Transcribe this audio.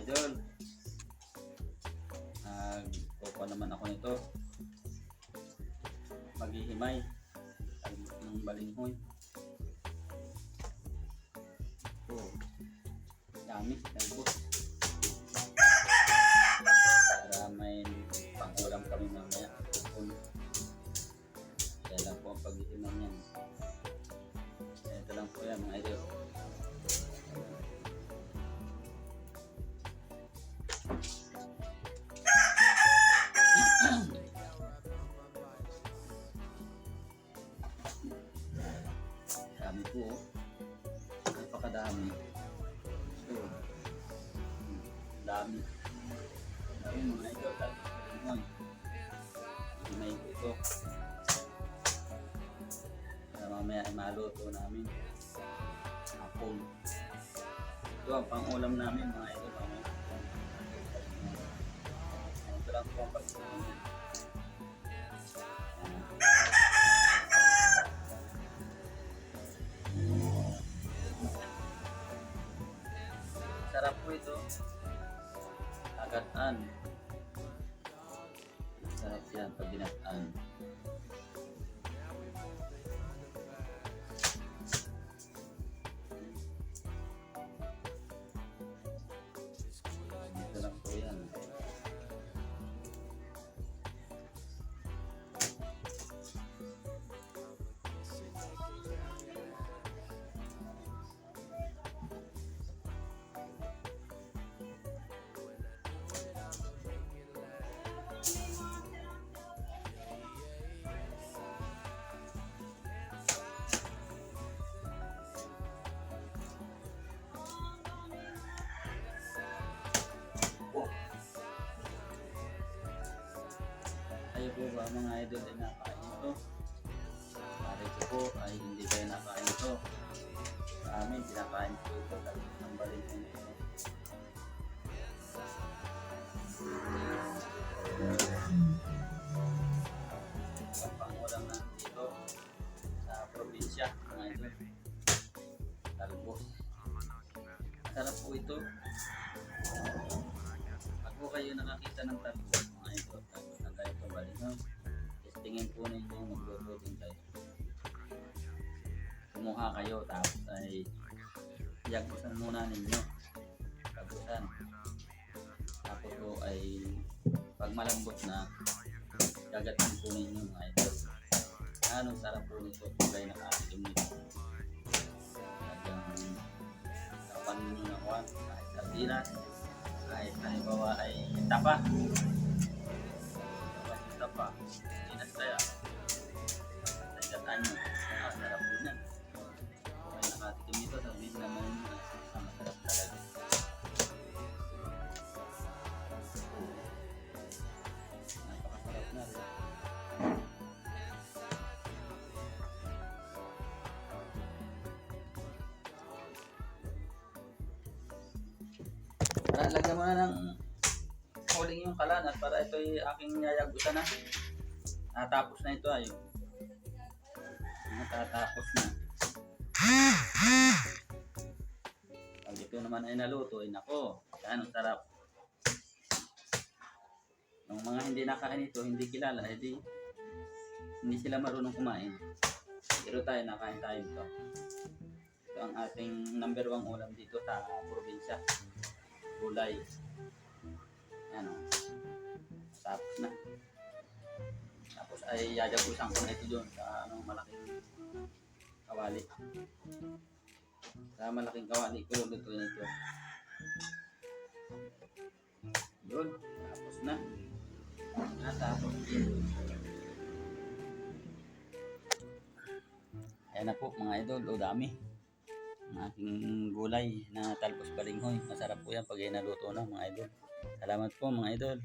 idol. Nagkukuha naman ako nito. Maghihimay. Ng balinghoy. Oh. Dami. Talbos. Para may pangulam kami mamaya. Kaya lang po ang paghihimay niyan. Ito lang po yan mga idol. Ito. Hmm, Dami. Dami mga idol. Dami. May ito. Para mamaya ay maluto namin. Hapon. Ito ang pangulam namin mga idol. Ito lang po ang pagkakas niya. Sarap po ito. Agatan. Sarap yan pag ginataan. Po ba mga idol ay nakain ito? Pare ko po ay hindi kayo nakain ito. Sa amin, kinakain po ito talagang ng balik nito. Ang pangulam na dito sa probinsya, mga idol. Talbos. Sarap po ito. Pag po kayo nakakita ng talbos, testingin po ninyo din kayo. Kumuha kayo, tapos ay yagusan muna ninyo. Yagusan. Tapos po ay pag malambot na, gagatin po ninyo mga idol. Anong sarap po nito kung kayo nakatikim nito. Talagang sarapan ninyo ng kwan, kahit sardinas, kahit halimbawa ay tapa. Tapa, sardinas kaya. Nagatan nyo, masarap po. Kung kayo nakatikim nito, sabihin naman na masarap talaga. Napakasarap na rin. Lagyan mo na ng huling yung kalanat para ito ay aking yayagutan na. Natapos na ito ayo. Natatapos na. Pag ito naman ay naluto, ay nako, ang sarap. Yung mga hindi nakain ito, hindi kilala, edi hindi sila marunong kumain. Pero tayo, nakain tayo ito. Ito ang ating number one ulam dito sa probinsya gulay. Yan o. Tapos na. Tapos ay yayagusan ko na ito doon sa ano, malaking kawali. Sa malaking kawali ko luto na ito. Yun. Tapos na. Natapos din. Ayan na po mga idol. O dami ang aking gulay na talbos balinghoy. Masarap po yan pag naluto na mga idol. Salamat po mga idol.